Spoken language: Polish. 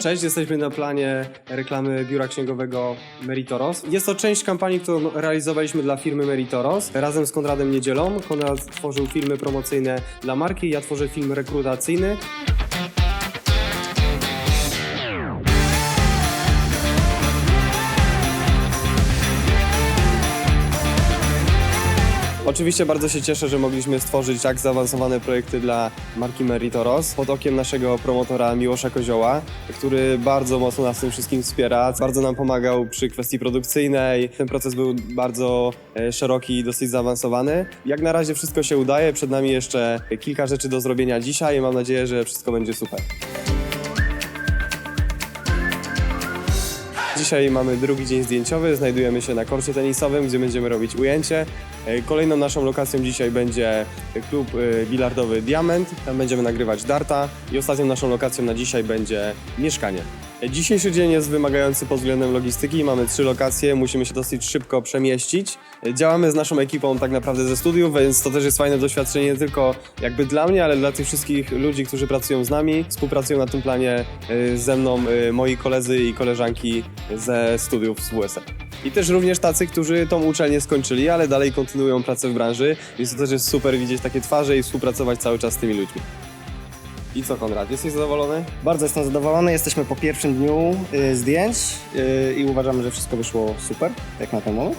Cześć, jesteśmy na planie reklamy biura księgowego Meritoros. Jest to część kampanii, którą realizowaliśmy dla firmy Meritoros razem z Konradem Niedzielą. Konrad tworzył filmy promocyjne dla marki, ja tworzę film rekrutacyjny. Oczywiście bardzo się cieszę, że mogliśmy stworzyć tak zaawansowane projekty dla marki Meritoros pod okiem naszego promotora Miłosza Kozioła, który bardzo mocno nas w tym wszystkim wspiera, bardzo nam pomagał przy kwestii produkcyjnej. Ten proces był bardzo e, szeroki i dosyć zaawansowany. Jak na razie wszystko się udaje, przed nami jeszcze kilka rzeczy do zrobienia dzisiaj i mam nadzieję, że wszystko będzie super. Dzisiaj mamy drugi dzień zdjęciowy, znajdujemy się na korcie tenisowym, gdzie będziemy robić ujęcie. E, Kolejną naszą lokacją dzisiaj będzie klub e, bilardowy Diament, tam będziemy nagrywać darta i ostatnią naszą lokacją na dzisiaj będzie mieszkanie. E, Dzisiejszy dzień jest wymagający pod względem logistyki, mamy trzy lokacje, musimy się dosyć szybko przemieścić. E, Działamy z naszą ekipą tak naprawdę ze studiów, więc to też jest fajne doświadczenie nie tylko jakby dla mnie, ale dla tych wszystkich ludzi, którzy pracują z nami, współpracują na tym planie e, ze mną e, moi koledzy i koleżanki ze studiów z WSE. I też również tacy, którzy tą uczelnię skończyli, ale dalej kontynuują pracę w branży, więc to też jest super widzieć takie twarze i współpracować cały czas z tymi ludźmi. I co Konrad, jesteś zadowolony? Bardzo jestem zadowolony. Jesteśmy po pierwszym dniu y, zdjęć y, i uważamy, że wszystko wyszło super, jak na ten moment.